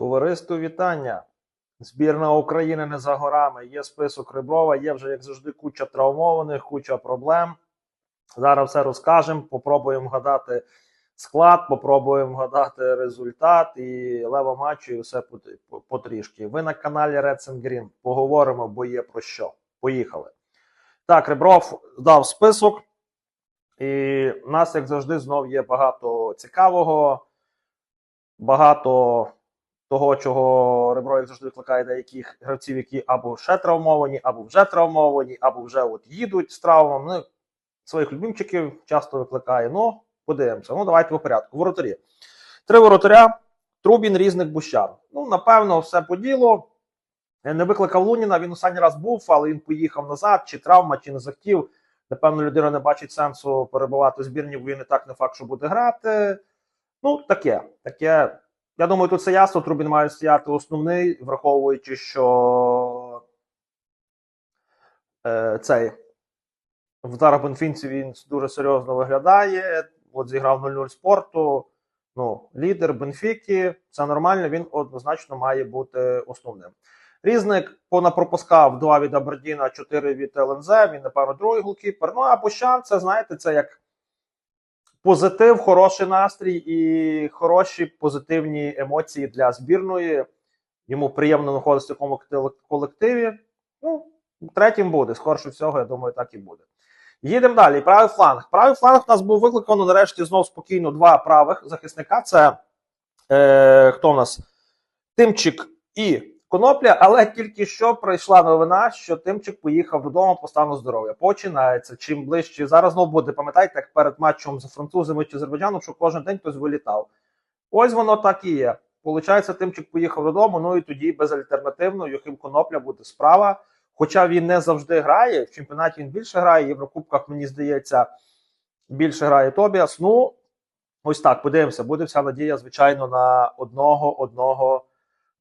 Товариство вітання. Збірна України не за горами. Є список Риброва, є вже, як завжди, куча травмованих, куча проблем. Зараз все розкажемо. Попробуємо вгадати склад, попробуємо вгадати результат і лева матчу, і все потрішки. Ви на каналі Reds and Green. Поговоримо, бо є про що. Поїхали. Так, Ребров дав список. І в нас, як завжди, знов є багато цікавого, багато того, чого Ребро, завжди, викликає деяких гравців, які або ще травмовані, або вже травмовані, або вже от їдуть з травмами. Ну, своїх любимчиків часто викликає. Ну, подивимося. Ну, давайте по порядку. Воротарі. Три воротаря, Трубін, Різник, Бущар. Ну, напевно, все по ділу. Не викликав Луніна, він останній раз був, але він поїхав назад, чи травма, чи не захотів. Напевно, людина не бачить сенсу перебувати в збірні, бо він і так не факт, що буде грати. Ну, таке. таке. Я думаю, тут все ясно. Трубін має стояти основний, враховуючи, що е, цей в Бенфінці він дуже серйозно виглядає. От зіграв 0-0 спорту. Ну, лідер Бенфіки, це нормально, він однозначно має бути основним. Різник понапропускав два від Абердіна, чотири від ЛНЗ. Він, напевно, другий голкіпер. Ну, а Бущан, це знаєте, це як позитив, хороший настрій і хороші позитивні емоції для збірної. Йому приємно знаходитися в такому колективі. Ну, третім буде. Скорше всього, я думаю, так і буде. Їдемо далі. Правий фланг. Правий фланг у нас був викликано нарешті знов спокійно два правих захисника. Це е, хто в нас? Тимчик і Конопля, але тільки що прийшла новина, що Тимчик поїхав додому по стану здоров'я. Починається. Чим ближче зараз знову буде. Пам'ятаєте, як перед матчем з французами чи Азербайджаном, що кожен день хтось вилітав. Ось воно так і є. Получається, Тимчик поїхав додому. Ну і тоді безальтернативно Юхим Конопля буде справа. Хоча він не завжди грає. В чемпіонаті він більше грає, в Єврокубках, мені здається, більше грає Тобіас. Ну, ось так, подивимося. Буде вся надія, звичайно, на одного одного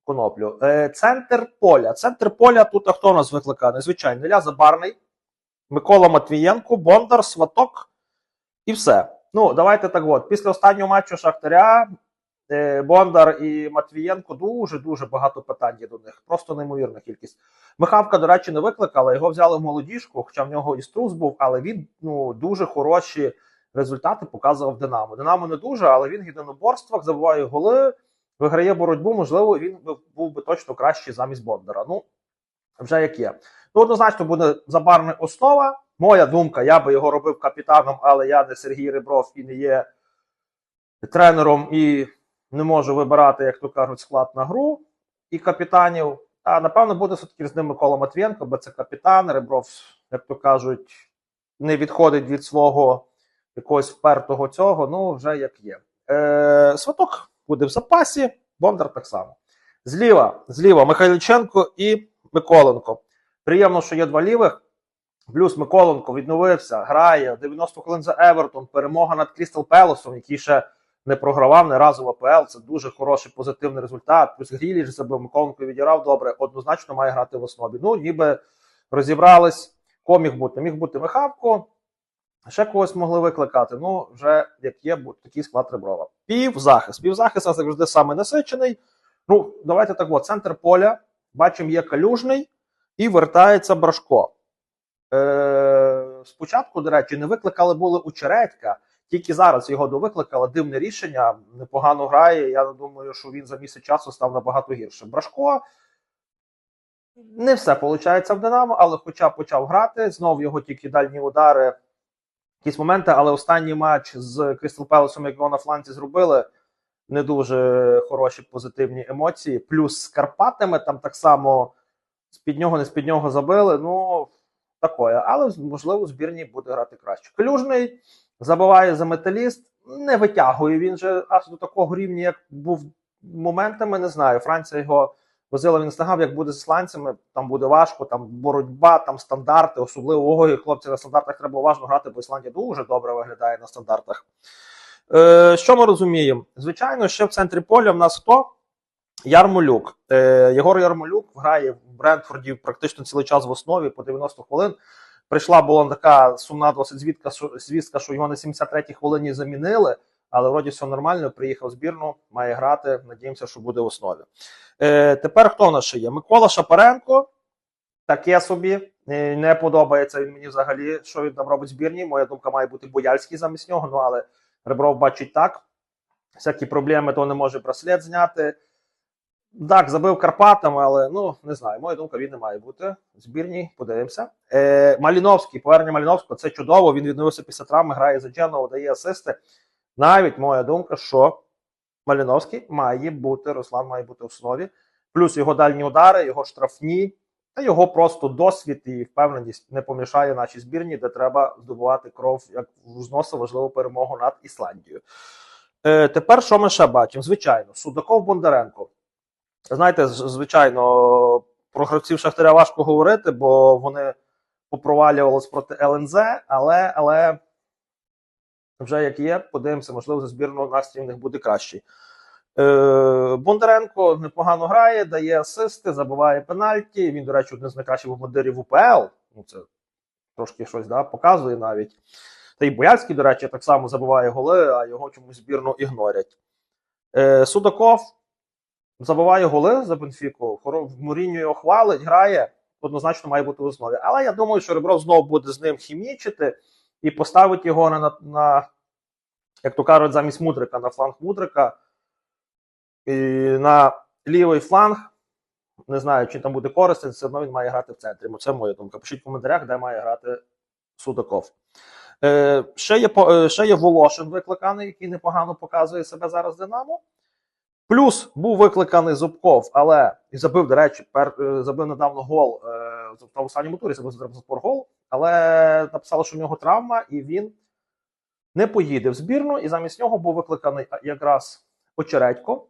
коноплю. Е, центр поля. Центр поля тут а хто у нас викликає? Незвичайно, Ілля Забарний, Микола Матвієнко, Бондар, Сваток і все. Ну, давайте так от. Після останнього матчу Шахтаря е, Бондар і Матвієнко дуже-дуже багато питань є до них. Просто неймовірна кількість. Михавка, до речі, не викликала. Його взяли в молодіжку, хоча в нього і струс був, але він ну, дуже хороші результати показував Динамо. Динамо не дуже, але він в єдиноборствах забиває голи, виграє боротьбу. Можливо, він був би точно кращий замість Бондара. Ну, вже як є. Ну, однозначно буде забарна основа. Моя думка, я би його робив капітаном, але я не Сергій Ребров і не є тренером і не можу вибирати, як то кажуть, склад на гру і капітанів. А напевно буде все-таки з ним Микола Матвієнко, бо це капітан. Ребров, як то кажуть, не відходить від свого якогось впертого цього. Ну, вже як є. Е, Сваток буде в запасі, Бондар так само. Зліва, зліва Михайліченко і Миколенко. Приємно, що є два лівих. Плюс Миколенко відновився, грає 90 хвилин за Евертон. Перемога над Крістал Пелосом, який ще не програвав не разу в АПЛ. Це дуже хороший позитивний результат. Плюс Гріліш забив Миколенко відіграв добре. Однозначно має грати в основі. Ну, ніби розібрались. Кого міг бути? Міг бути Михавко. Ще когось могли викликати. Ну, вже як є, такий склад Реброва. Півзахист. Півзахист у завжди саме насичений. Ну, давайте так: от, центр поля. Бачимо, є калюжний і вертається Брашко. Е, спочатку, до речі, не викликали були Чередька, тільки зараз його довикликали. Дивне рішення, непогано грає. Я думаю, що він за місяць часу став набагато гірше. Брашко не все виходить в Динамо, але хоча почав грати. Знов його тільки дальні удари, якісь моменти. Але останній матч з Крістал Пелесом, як його на фланці зробили, не дуже хороші позитивні емоції. Плюс з Карпатами там так само з-під нього, не з-під нього забили. Ну, такое. Але можливо, в збірні буде грати краще. Клюжний забиває за металіст, не витягує він же аж до такого рівня, як був моментами. Не знаю. Франція його возила, він не як буде з ісландцями. Там буде важко, там боротьба, там стандарти, особливо ой, хлопці на стандартах треба уважно грати, бо Ісландія дуже добре виглядає на стандартах. Е, що ми розуміємо? Звичайно, ще в центрі поля в нас хто? Ярмолюк. Е, Єгор Ярмолюк грає в Брентфорді практично цілий час в основі по 90 хвилин. Прийшла була така сумна досить звідка, звістка, що його на 73-й хвилині замінили. Але вроді все нормально. Приїхав збірну, має грати. Надіємося, що буде в основі. Е, тепер хто в нас ще є? Микола Шапаренко. Таке собі. Е, Не подобається він мені взагалі, що він там робить збірні. Моя думка має бути Бояльський замість нього. Ну але Ребров бачить так. Всякі проблеми, то не може браслет зняти. Так, забив Карпатами, але ну не знаю. Моя думка, він не має бути збірній. Подивимося. Е, Маліновський, повернення Маліновського це чудово. Він відновився після травми, грає за Дженову, дає асисти. Навіть моя думка, що Маліновський має бути, Руслан має бути в основі. Плюс його дальні удари, його штрафні, та його просто досвід і впевненість не помішає нашій збірні, де треба здобувати кров як з важливу перемогу над Ісландією. Е, тепер що ми ще бачимо? Звичайно, Судаков Бондаренко. Знаєте, звичайно, про гравців Шахтаря важко говорити, бо вони попровалювались проти ЛНЗ, але, але вже як є, подивимося, можливо, за збірну настрій в них буде кращий. Е, Бондаренко непогано грає, дає асисти, забиває пенальті. Він, до речі, один з найкращих бомбардирів УПЛ. Ну, це трошки щось да, показує навіть. Та й Боярський, до речі, так само забиває голи, а його чомусь збірну ігнорять. Е, Судаков забиває голи за Бенфіку. Муріньо його хвалить, грає. Однозначно має бути в основі. Але я думаю, що Ребров знову буде з ним хімічити і поставить його на, на, на як то кажуть, замість Мудрика на фланг Мудрика. І на лівий фланг. Не знаю, чи там буде користен, все одно він має грати в центрі. Це моя думка. Пишіть в коментарях, де має грати Судаков. Е, ще, є, е, ще є Волошин викликаний, який непогано показує себе зараз Динамо. Плюс був викликаний Зубков, але і забив, до речі, пер, е, забив недавно гол е, в останньому турі, забив за гол, але написало, що в нього травма, і він не поїде в збірну, і замість нього був викликаний якраз Очередько.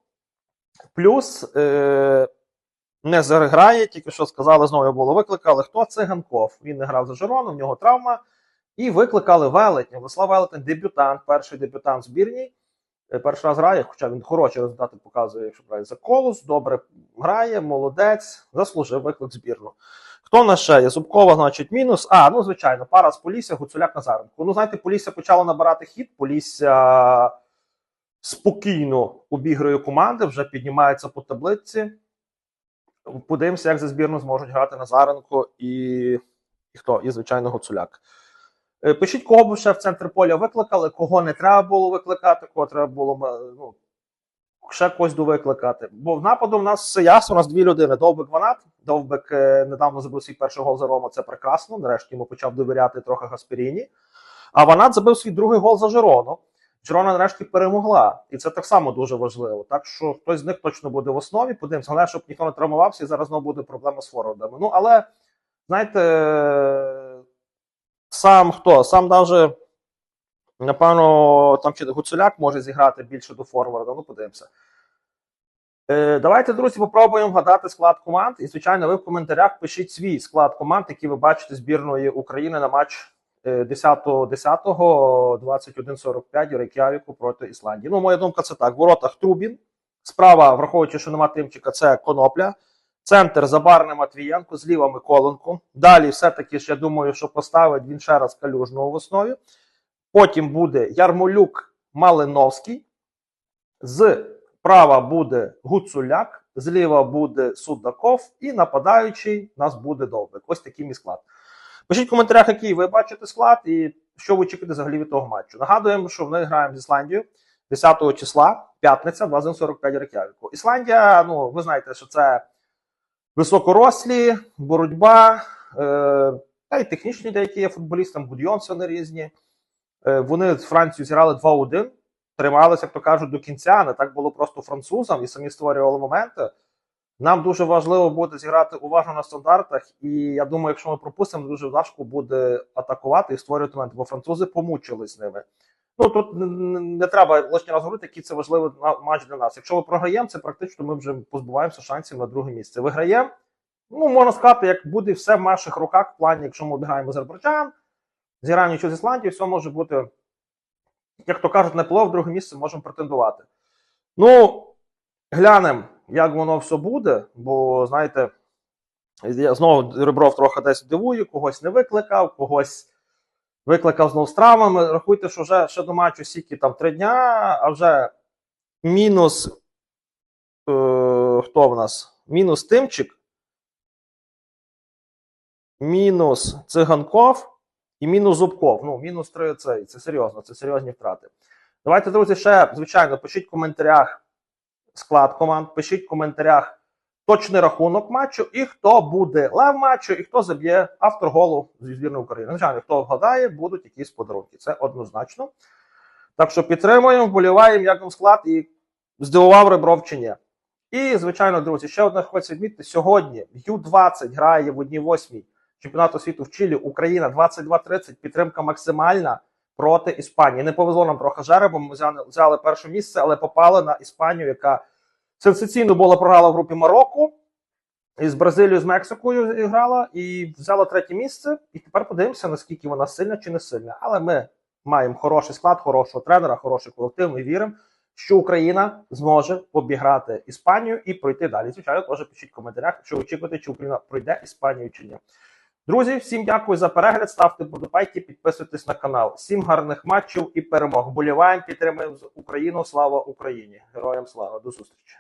Плюс е, не заграє, тільки що сказали, знову було викликали. Хто? Циганков. Він не грав за Жирону, в нього травма. І викликали Велетня. Владислав Велетень дебютант, перший дебютант в збірній. Е, Перший раз грає, хоча він хороші результати показує, якщо правильно, за колос, добре грає, молодець, заслужив виклик збірну. Хто на ще є? Зубкова, значить, мінус. А, ну звичайно, пара з Полісся, Гуцуляк Назаренко. Ну, знаєте, Полісся почало набирати хід. Полісся спокійно обігрує команди, вже піднімається по таблиці. Подивимося, як за збірну зможуть грати Назаренко і, і хто? І, звичайно, Гуцуляк. Е, Пишіть, кого б ще в центр поля викликали, кого не треба було викликати, кого треба було ну, ще когось довикликати. Бо в нападу в нас все ясно, у нас дві людини. Довбик Ванат. Довбик е, недавно забив свій перший гол за Рома, це прекрасно. Нарешті йому почав довіряти трохи Гаспіріні. А Ванат забив свій другий гол за Жирону. Жирона нарешті перемогла, і це так само дуже важливо. Так що хтось з них точно буде в основі. Подивимося, головне, щоб ніхто не травмувався, і зараз знову буде проблема з форвардами. Ну але знаєте, сам хто? Сам навіть, напевно, там чи Гуцуляк може зіграти більше до форварда. Ну, подивимося. Е, давайте, друзі, попробуємо вгадати склад команд. І, звичайно, ви в коментарях пишіть свій склад команд, які ви бачите збірної України на матч е, 10.10, 21.45 у Рейк'явіку проти Ісландії. Ну, моя думка, це так: в воротах Трубін. Справа, враховуючи, що нема Тимчика, це Конопля. Центр Забарний Матвієнко, зліва Миколенко. Далі, все-таки ж я думаю, що поставить він ще раз калюжного в основі. Потім буде Ярмолюк Малиновський. З права буде Гуцуляк, зліва буде Судаков, і нападаючий нас буде Довбик. Ось такий мій склад. Пишіть в коментарях, який ви бачите склад і що ви очікуєте взагалі від того матчу. Нагадуємо, що ми граємо з Ісландією 10 числа, п'ятниця, 21.45 Рекявіку. Ісландія, ну ви знаєте, що це високорослі, боротьба, е, та й технічні деякі є футболісти, там Будйонсони різні. Е, вони з Францією зіграли 2-1, трималися, як то кажуть, до кінця. Не так було просто французам і самі створювали моменти. Нам дуже важливо буде зіграти уважно на стандартах, і я думаю, якщо ми пропустимо, дуже важко буде атакувати і створювати моменти, бо французи помучились з ними. Ну тут не, треба лишній раз говорити, який це важливий матч для нас. Якщо ми програємо, це практично ми вже позбуваємося шансів на друге місце. Виграємо. Ну, можна сказати, як буде все в наших руках в плані, якщо ми обігаємо Азербайджан, зіграємо нічого з Ісландією, все може бути, як то кажуть, не плов, друге місце можемо претендувати. Ну, глянемо, як воно все буде, бо знаєте, я знову Ребров трохи десь дивує, когось не викликав, когось викликав знов з травмами. Рахуйте, що вже ще до матчу сіки там три дня, а вже мінус. Е, хто в нас? Мінус Тимчик. Мінус Циганков і мінус Зубков. Ну, мінус три це, це серйозно, це серйозні втрати. Давайте, друзі, ще, звичайно, пишіть в коментарях склад команд, пишіть в коментарях точний рахунок матчу, і хто буде лев матчу, і хто заб'є автор голу зі збірної України. Звичайно, хто вгадає, будуть якісь подарунки. Це однозначно. Так що підтримуємо, вболіваємо, як вам склад і здивував Ребров чи ні. І, звичайно, друзі, ще одне хочу відмітити: сьогодні Ю-20 грає в одній восьмій чемпіонату світу в Чилі. Україна 22-30, підтримка максимальна проти Іспанії. Не повезло нам трохи жеребом. Ми взяли, перше місце, але попали на Іспанію, яка сенсаційно була програла в групі Марокко. І з Бразилією, з Мексикою грала і взяла третє місце. І тепер подивимося, наскільки вона сильна чи не сильна. Але ми маємо хороший склад, хорошого тренера, хороший колектив. Ми віримо, що Україна зможе обіграти Іспанію і пройти далі. Звичайно, теж пишіть в коментарях, якщо ви очікуєте, чи Україна пройде Іспанію чи ні. Друзі, всім дякую за перегляд. Ставте подобайки, підписуйтесь на канал. Всім гарних матчів і перемог. Боліваємо, підтримуємо Україну. Слава Україні! Героям слава! До зустрічі!